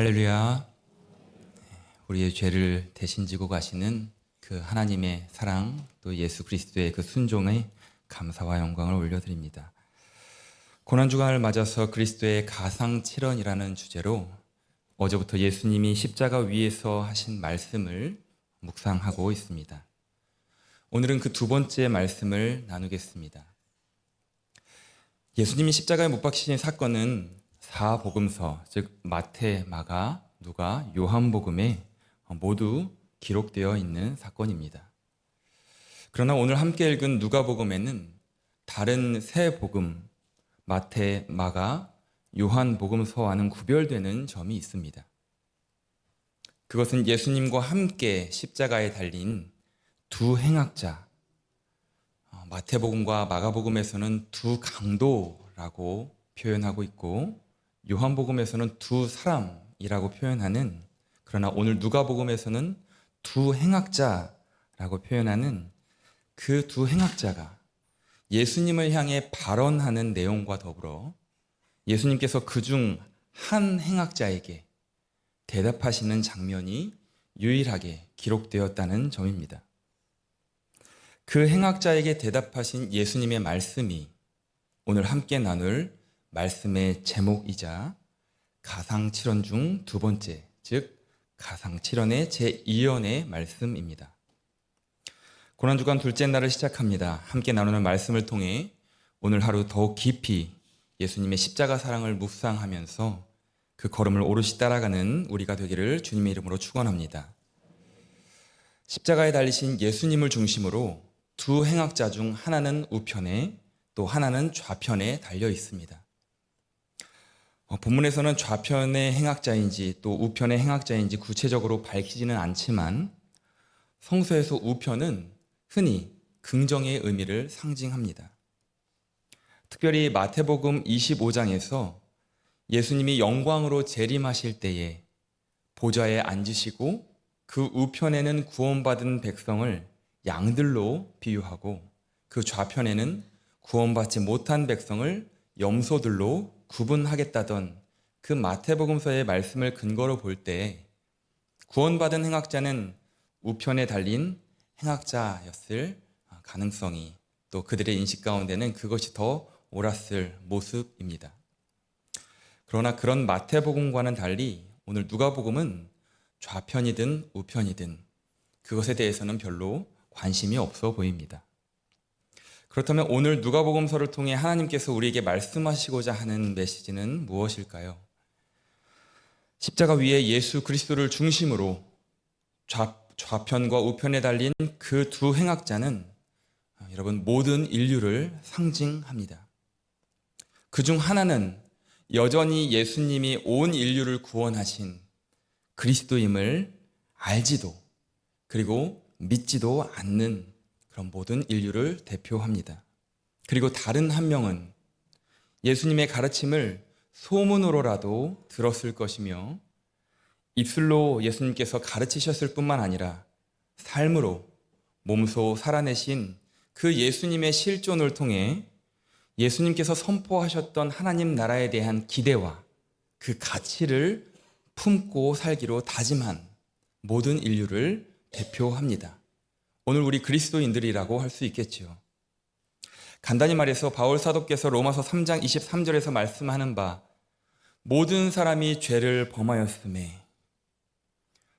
할렐루야. 우리의 죄를 대신 지고 가시는 그 하나님의 사랑 또 예수 그리스도의 그 순종에 감사와 영광을 올려드립니다. 고난 주간을 맞아서 그리스도의 가상 7원이라는 주제로 어제부터 예수님이 십자가 위에서 하신 말씀을 묵상하고 있습니다. 오늘은 그 두 번째 말씀을 나누겠습니다. 예수님이 십자가에 못 박히신 사건은 사복음서, 즉 마태, 마가, 누가, 요한복음에 모두 기록되어 있는 사건입니다. 그러나 오늘 함께 읽은 누가복음에는 다른 세 복음, 마태, 마가, 요한복음서와는 구별되는 점이 있습니다. 그것은 예수님과 함께 십자가에 달린 두 행악자, 어, 마태복음과 마가복음에서는 두 강도라고 표현하고 있고 요한복음에서는 두 사람이라고 표현하는 그러나 오늘 누가복음에서는 두 행악자라고 표현하는 그 두 행악자가 예수님을 향해 발언하는 내용과 더불어 예수님께서 그 중 한 행악자에게 대답하시는 장면이 유일하게 기록되었다는 점입니다. 그 행악자에게 대답하신 예수님의 말씀이 오늘 함께 나눌 말씀의 제목이자 가상칠언 중 두 번째, 즉 가상칠언의 제2연의 말씀입니다. 고난주간 둘째 날을 시작합니다. 함께 나누는 말씀을 통해 오늘 하루 더욱 깊이 예수님의 십자가 사랑을 묵상하면서 그 걸음을 오롯이 따라가는 우리가 되기를 주님의 이름으로 축원합니다. 십자가에 달리신 예수님을 중심으로 두 행악자 중 하나는 우편에 또 하나는 좌편에 달려 있습니다. 어, 본문에서는 좌편의 행악자인지 또 우편의 행악자인지 구체적으로 밝히지는 않지만 성서에서 우편은 흔히 긍정의 의미를 상징합니다. 특별히 마태복음 25장에서 예수님이 영광으로 재림하실 때에 보좌에 앉으시고 그 우편에는 구원받은 백성을 양들로 비유하고 그 좌편에는 구원받지 못한 백성을 염소들로 구분하겠다던 그 마태복음서의 말씀을 근거로 볼 때 구원받은 행악자는 우편에 달린 행악자였을 가능성이 또 그들의 인식 가운데는 그것이 더 옳았을 모습입니다. 그러나 그런 마태복음과는 달리 오늘 누가복음은 좌편이든 우편이든 그것에 대해서는 별로 관심이 없어 보입니다. 그렇다면 오늘 누가복음서를 통해 하나님께서 우리에게 말씀하시고자 하는 메시지는 무엇일까요? 십자가 위에 예수 그리스도를 중심으로 좌, 좌편과 우편에 달린 그 두 행악자는 여러분 모든 인류를 상징합니다. 그 중 하나는 여전히 예수님이 온 인류를 구원하신 그리스도임을 알지도 그리고 믿지도 않는 그런 모든 인류를 대표합니다. 그리고 다른 한 명은 예수님의 가르침을 소문으로라도 들었을 것이며 입술로 예수님께서 가르치셨을 뿐만 아니라 삶으로 몸소 살아내신 그 예수님의 실존을 통해 예수님께서 선포하셨던 하나님 나라에 대한 기대와 그 가치를 품고 살기로 다짐한 모든 인류를 대표합니다. 오늘 우리 그리스도인들이라고 할 수 있겠지요. 간단히 말해서 바울 사도께서 로마서 3장 23절에서 말씀하는 바 모든 사람이 죄를 범하였음에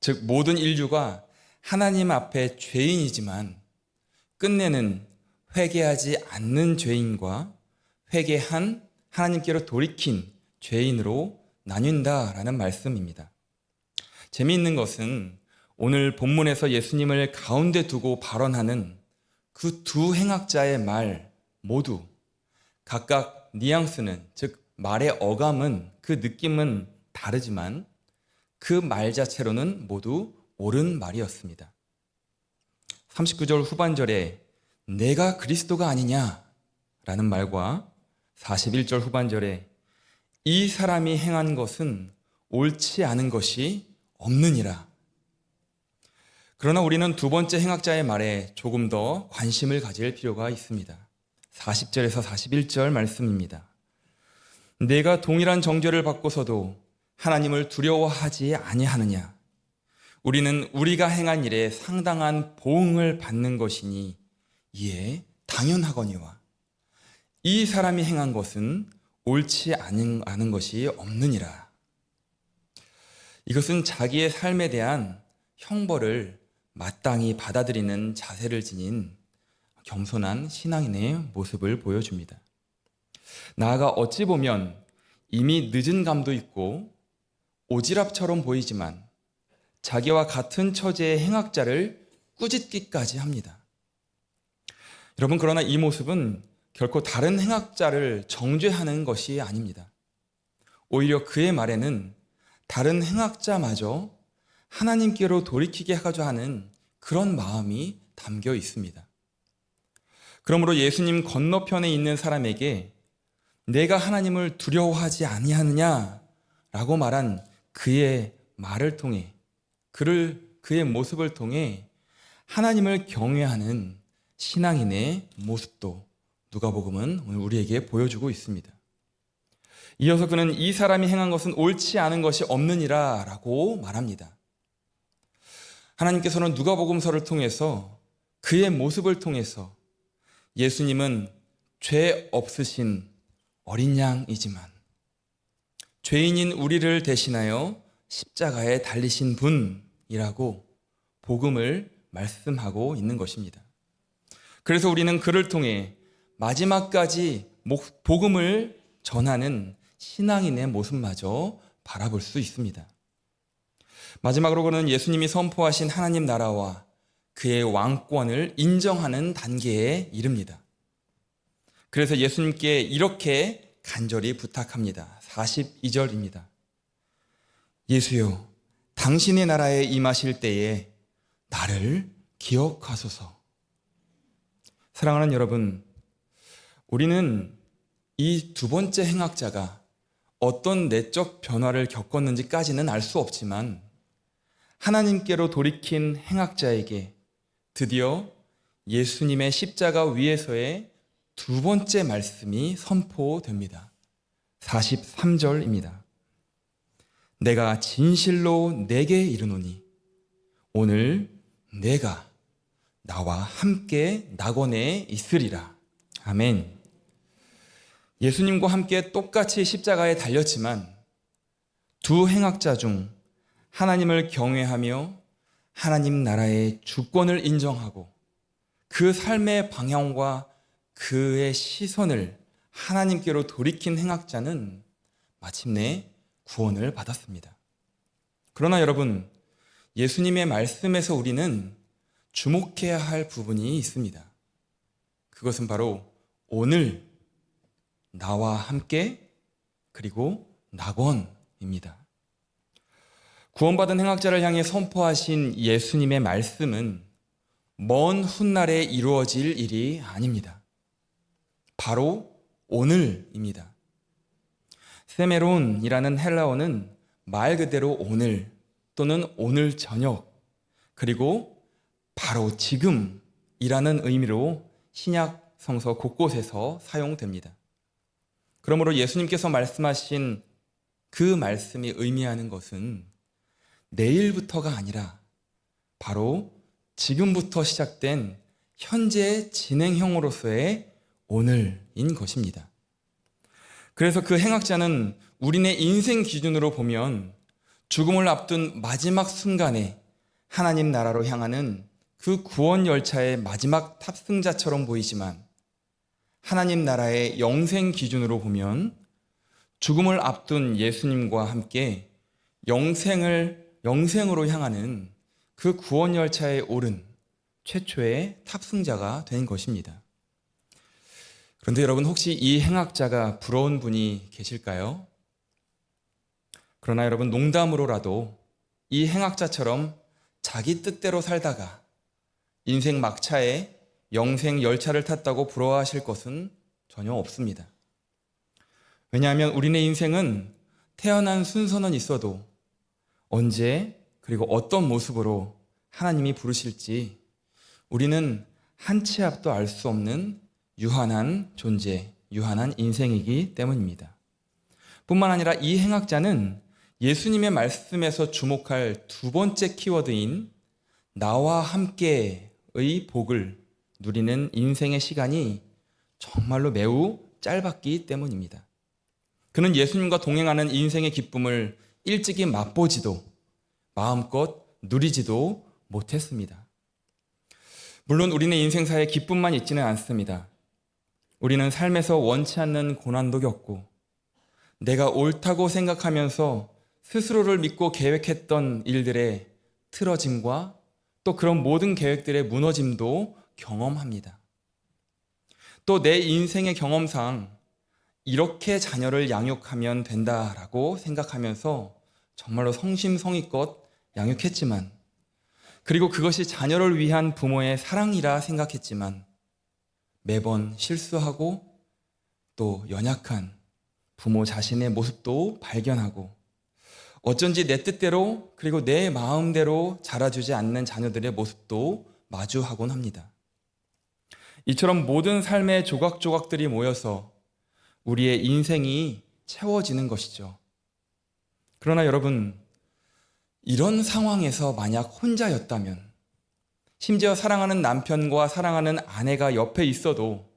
즉 모든 인류가 하나님 앞에 죄인이지만 끝내는 회개하지 않는 죄인과 회개한 하나님께로 돌이킨 죄인으로 나뉜다라는 말씀입니다. 재미있는 것은 오늘 본문에서 예수님을 가운데 두고 발언하는 그 두 행악자의 말 모두 각각 뉘앙스는 즉 말의 어감은 그 느낌은 다르지만 그 말 자체로는 모두 옳은 말이었습니다. 39절 후반절에 내가 그리스도가 아니냐 라는 말과 41절 후반절에 이 사람이 행한 것은 옳지 않은 것이 없느니라 그러나 우리는 두 번째 행악자의 말에 조금 더 관심을 가질 필요가 있습니다. 40절에서 41절 말씀입니다. 내가 동일한 정죄를 받고서도 하나님을 두려워하지 아니하느냐? 우리는 우리가 행한 일에 상당한 보응을 받는 것이니 이에 당연하거니와 이 사람이 행한 것은 옳지 않은, 것이 없느니라. 이것은 자기의 삶에 대한 형벌을 마땅히 받아들이는 자세를 지닌 겸손한 신앙인의 모습을 보여줍니다. 나아가 어찌 보면 이미 늦은 감도 있고 오지랖처럼 보이지만 자기와 같은 처지의 행악자를 꾸짖기까지 합니다. 여러분, 그러나 이 모습은 결코 다른 행악자를 정죄하는 것이 아닙니다. 오히려 그의 말에는 다른 행악자마저 하나님께로 돌이키게 하고자 하는 그런 마음이 담겨 있습니다. 그러므로 예수님 건너편에 있는 사람에게 내가 하나님을 두려워하지 아니하느냐라고 말한 그의 말을 통해 그를 그의 모습을 통해 하나님을 경외하는 신앙인의 모습도 누가복음은 오늘 우리에게 보여주고 있습니다. 이어서 그는 이 사람이 행한 것은 옳지 않은 것이 없느니라라고 말합니다. 하나님께서는 누가복음서를 통해서 그의 모습을 통해서 예수님은 죄 없으신 어린 양이지만 죄인인 우리를 대신하여 십자가에 달리신 분이라고 복음을 말씀하고 있는 것입니다. 그래서 우리는 그를 통해 마지막까지 복음을 전하는 신앙인의 모습마저 바라볼 수 있습니다. 마지막으로 그는 예수님이 선포하신 하나님 나라와 그의 왕권을 인정하는 단계에 이릅니다. 그래서 예수님께 이렇게 간절히 부탁합니다. 42절입니다. 예수여, 당신의 나라에 임하실 때에 나를 기억하소서. 사랑하는 여러분, 우리는 이 두 번째 행악자가 어떤 내적 변화를 겪었는지까지는 알 수 없지만 하나님께로 돌이킨 행악자에게 드디어 예수님의 십자가 위에서의 두 번째 말씀이 선포됩니다. 43절입니다. 내가 진실로 내게 이르노니 오늘 내가 나와 함께 낙원에 있으리라. 아멘. 예수님과 함께 똑같이 십자가에 달렸지만 두 행악자 중 하나님을 경외하며 하나님 나라의 주권을 인정하고 그 삶의 방향과 그의 시선을 하나님께로 돌이킨 행악자는 마침내 구원을 받았습니다. 그러나 여러분, 예수님의 말씀에서 우리는 주목해야 할 부분이 있습니다. 그것은 바로 오늘 나와 함께 그리고 낙원입니다. 구원받은 행악자를 향해 선포하신 예수님의 말씀은 먼 훗날에 이루어질 일이 아닙니다. 바로 오늘입니다. 세메론이라는 헬라어는 말 그대로 오늘 또는 오늘 저녁 그리고 바로 지금이라는 의미로 신약 성서 곳곳에서 사용됩니다. 그러므로 예수님께서 말씀하신 그 말씀이 의미하는 것은 내일부터가 아니라 바로 지금부터 시작된 현재 진행형으로서의 오늘인 것입니다. 그래서 그 행악자는 우리네 인생 기준으로 보면 죽음을 앞둔 마지막 순간에 하나님 나라로 향하는 그 구원 열차의 마지막 탑승자처럼 보이지만 하나님 나라의 영생 기준으로 보면 죽음을 앞둔 예수님과 함께 영생을 영생으로 향하는 그 구원 열차에 오른 최초의 탑승자가 된 것입니다. 그런데 여러분 혹시 이 행악자가 부러운 분이 계실까요? 그러나 여러분 농담으로라도 이 행악자처럼 자기 뜻대로 살다가 인생 막차에 영생 열차를 탔다고 부러워하실 것은 전혀 없습니다. 왜냐하면 우리네 인생은 태어난 순서는 있어도 언제 그리고 어떤 모습으로 하나님이 부르실지 우리는 한 치 앞도 알 수 없는 유한한 존재, 유한한 인생이기 때문입니다. 뿐만 아니라 이 행악자는 예수님의 말씀에서 주목할 두 번째 키워드인 나와 함께의 복을 누리는 인생의 시간이 정말로 매우 짧았기 때문입니다. 그는 예수님과 동행하는 인생의 기쁨을 일찍이 맛보지도 마음껏 누리지도 못했습니다. 물론 우리는 인생사에 기쁨만 있지는 않습니다. 우리는 삶에서 원치 않는 고난도 겪고 내가 옳다고 생각하면서 스스로를 믿고 계획했던 일들의 틀어짐과 또 그런 모든 계획들의 무너짐도 경험합니다. 또 내 인생의 경험상 이렇게 자녀를 양육하면 된다라고 생각하면서 정말로 성심성의껏 양육했지만 그리고 그것이 자녀를 위한 부모의 사랑이라 생각했지만 매번 실수하고 또 연약한 부모 자신의 모습도 발견하고 어쩐지 내 뜻대로 그리고 내 마음대로 자라주지 않는 자녀들의 모습도 마주하곤 합니다. 이처럼 모든 삶의 조각조각들이 모여서 우리의 인생이 채워지는 것이죠. 그러나 여러분, 이런 상황에서 만약 혼자였다면, 심지어 사랑하는 남편과 사랑하는 아내가 옆에 있어도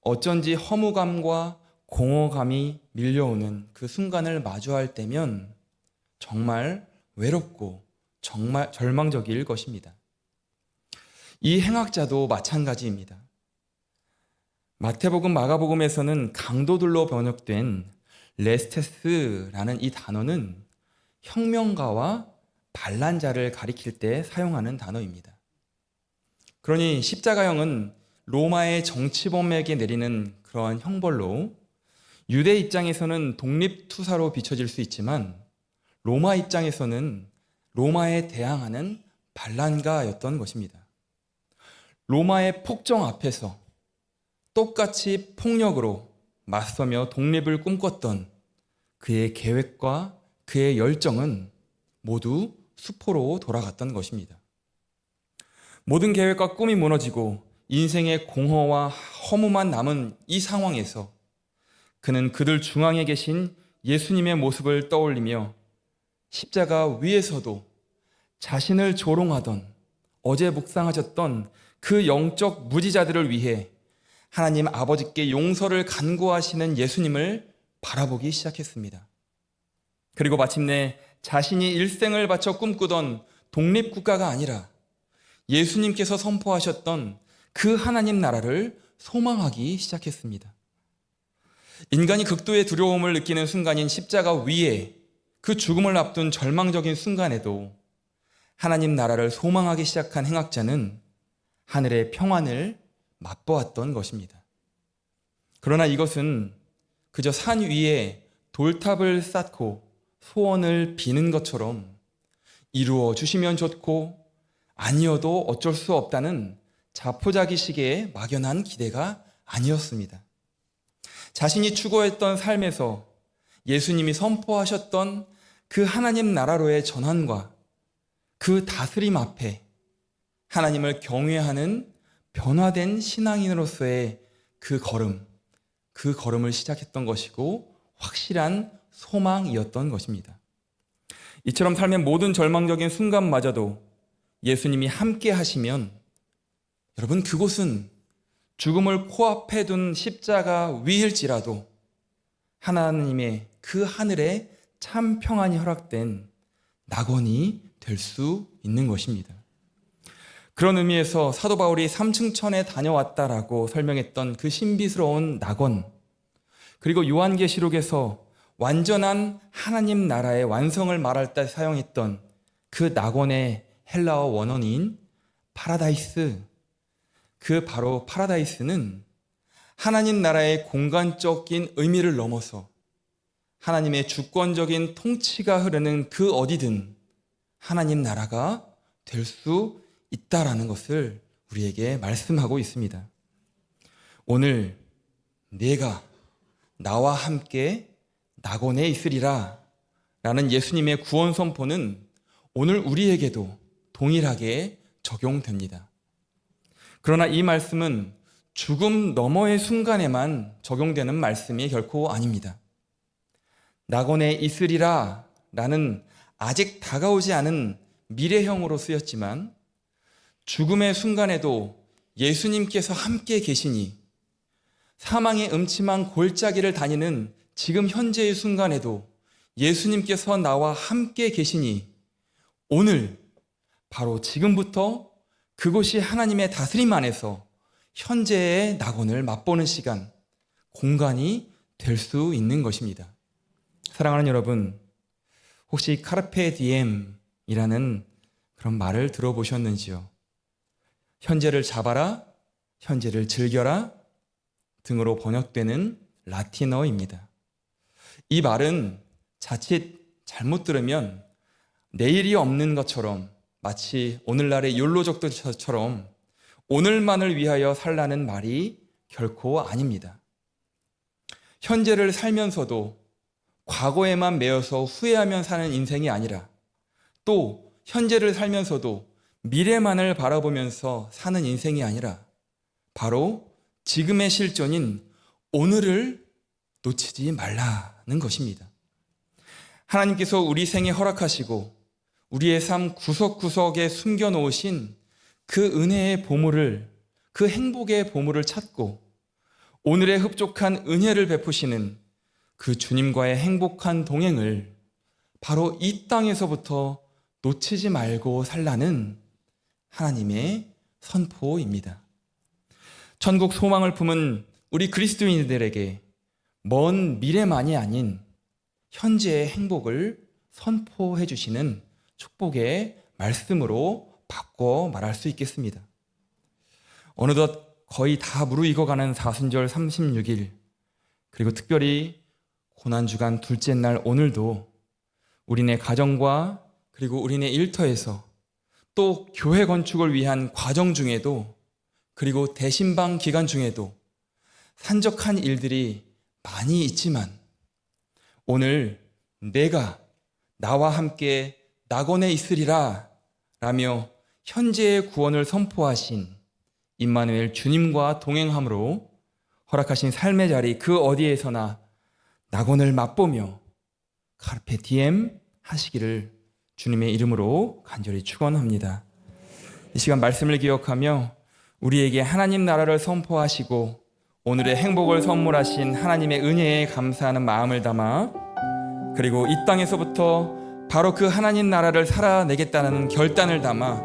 어쩐지 허무감과 공허감이 밀려오는 그 순간을 마주할 때면 정말 외롭고 정말 절망적일 것입니다. 이 행악자도 마찬가지입니다. 마태복음, 마가복음에서는 강도들로 번역된 레스테스라는 이 단어는 혁명가와 반란자를 가리킬 때 사용하는 단어입니다. 그러니 십자가형은 로마의 정치범에게 내리는 그러한 형벌로 유대 입장에서는 독립투사로 비춰질 수 있지만 로마 입장에서는 로마에 대항하는 반란가였던 것입니다. 로마의 폭정 앞에서 똑같이 폭력으로 맞서며 독립을 꿈꿨던 그의 계획과 그의 열정은 모두 수포로 돌아갔던 것입니다. 모든 계획과 꿈이 무너지고 인생의 공허와 허무만 남은 이 상황에서 그는 그들 중앙에 계신 예수님의 모습을 떠올리며 십자가 위에서도 자신을 조롱하던 어제 묵상하셨던 그 영적 무지자들을 위해 하나님 아버지께 용서를 간구하시는 예수님을 바라보기 시작했습니다. 그리고 마침내 자신이 일생을 바쳐 꿈꾸던 독립국가가 아니라 예수님께서 선포하셨던 그 하나님 나라를 소망하기 시작했습니다. 인간이 극도의 두려움을 느끼는 순간인 십자가 위에 그 죽음을 앞둔 절망적인 순간에도 하나님 나라를 소망하기 시작한 행악자는 하늘의 평안을 맛보았던 것입니다. 그러나 이것은 그저 산 위에 돌탑을 쌓고 소원을 비는 것처럼 이루어 주시면 좋고 아니어도 어쩔 수 없다는 자포자기식의 막연한 기대가 아니었습니다. 자신이 추구했던 삶에서 예수님이 선포하셨던 그 하나님 나라로의 전환과 그 다스림 앞에 하나님을 경외하는 변화된 신앙인으로서의 그 걸음, 그 걸음을 시작했던 것이고 확실한 소망이었던 것입니다. 이처럼 삶의 모든 절망적인 순간마저도 예수님이 함께 하시면 여러분 그곳은 죽음을 코앞에 둔 십자가 위일지라도 하나님의 그 하늘에 참 평안이 허락된 낙원이 될 수 있는 것입니다. 그런 의미에서 사도 바울이 삼층천에 다녀왔다라고 설명했던 그 신비스러운 낙원, 그리고 요한계시록에서 완전한 하나님 나라의 완성을 말할 때 사용했던 그 낙원의 헬라어 원어인 파라다이스, 그 바로 파라다이스는 하나님 나라의 공간적인 의미를 넘어서 하나님의 주권적인 통치가 흐르는 그 어디든 하나님 나라가 될 수 있다라는 것을 우리에게 말씀하고 있습니다. 오늘 내가 나와 함께 낙원에 있으리라 라는 예수님의 구원 선포는 오늘 우리에게도 동일하게 적용됩니다. 그러나 이 말씀은 죽음 너머의 순간에만 적용되는 말씀이 결코 아닙니다. 낙원에 있으리라 라는 아직 다가오지 않은 미래형으로 쓰였지만 죽음의 순간에도 예수님께서 함께 계시니 사망의 음침한 골짜기를 다니는 지금 현재의 순간에도 예수님께서 나와 함께 계시니 오늘 바로 지금부터 그곳이 하나님의 다스림 안에서 현재의 낙원을 맛보는 시간, 공간이 될 수 있는 것입니다. 사랑하는 여러분, 혹시 카르페 디엠이라는 그런 말을 들어보셨는지요? 현재를 잡아라, 현재를 즐겨라 등으로 번역되는 라틴어입니다. 이 말은 자칫 잘못 들으면 내일이 없는 것처럼 마치 오늘날의 욜로족들처럼 오늘만을 위하여 살라는 말이 결코 아닙니다. 현재를 살면서도 과거에만 매여서 후회하며 사는 인생이 아니라 또 현재를 살면서도 미래만을 바라보면서 사는 인생이 아니라 바로 지금의 실존인 오늘을 놓치지 말라는 것입니다. 하나님께서 우리 생에 허락하시고 우리의 삶 구석구석에 숨겨 놓으신 그 은혜의 보물을 그 행복의 보물을 찾고 오늘의 흡족한 은혜를 베푸시는 그 주님과의 행복한 동행을 바로 이 땅에서부터 놓치지 말고 살라는 하나님의 선포입니다. 천국 소망을 품은 우리 그리스도인들에게 먼 미래만이 아닌 현재의 행복을 선포해 주시는 축복의 말씀으로 바꿔 말할 수 있겠습니다. 어느덧 거의 다 무르익어가는 사순절 36일, 그리고 특별히 고난주간 둘째 날 오늘도 우리네 가정과 그리고 우리네 일터에서 또 교회 건축을 위한 과정 중에도 그리고 대신방 기간 중에도 산적한 일들이 많이 있지만 오늘 내가 나와 함께 낙원에 있으리라 라며 현재의 구원을 선포하신 임마누엘 주님과 동행함으로 허락하신 삶의 자리 그 어디에서나 낙원을 맛보며 카르페 디엠 하시기를 주님의 이름으로 간절히 축원합니다. 이 시간 말씀을 기억하며 우리에게 하나님 나라를 선포하시고 오늘의 행복을 선물하신 하나님의 은혜에 감사하는 마음을 담아 그리고 이 땅에서부터 바로 그 하나님 나라를 살아내겠다는 결단을 담아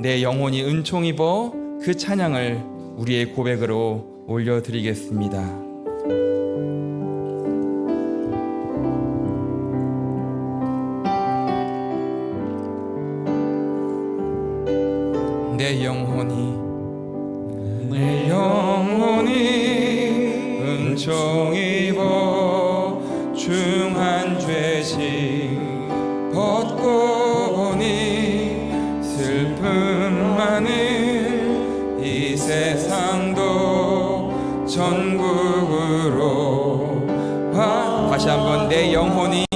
내 영혼이 은총 입어 그 찬양을 우리의 고백으로 올려드리겠습니다. 내 영혼이 내 영혼이 은총 입어 중한 죄짐 벗고 보니 슬픔 많은 이 세상도 전국으로 와 다시 한번 내 영혼이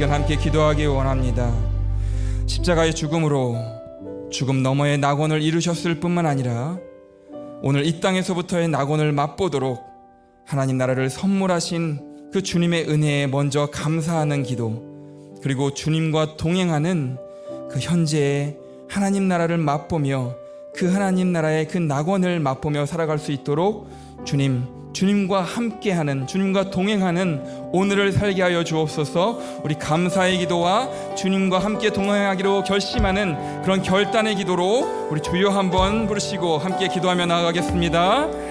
시간 함께 기도하기 원합니다. 십자가의 죽음으로 죽음 너머의 낙원을 이루셨을 뿐만 아니라 오늘 이 땅에서부터의 낙원을 맛보도록 하나님 나라를 선물하신 그 주님의 은혜에 먼저 감사하는 기도 그리고 주님과 동행하는 그 현재의 하나님 나라를 맛보며 그 하나님 나라의 그 낙원을 맛보며 살아갈 수 있도록 주님 주님과 함께하는 주님과 동행하는 오늘을 살게 하여 주옵소서. 우리 감사의 기도와 주님과 함께 동행하기로 결심하는 그런 결단의 기도로 우리 주여 한번 부르시고 함께 기도하며 나아가겠습니다.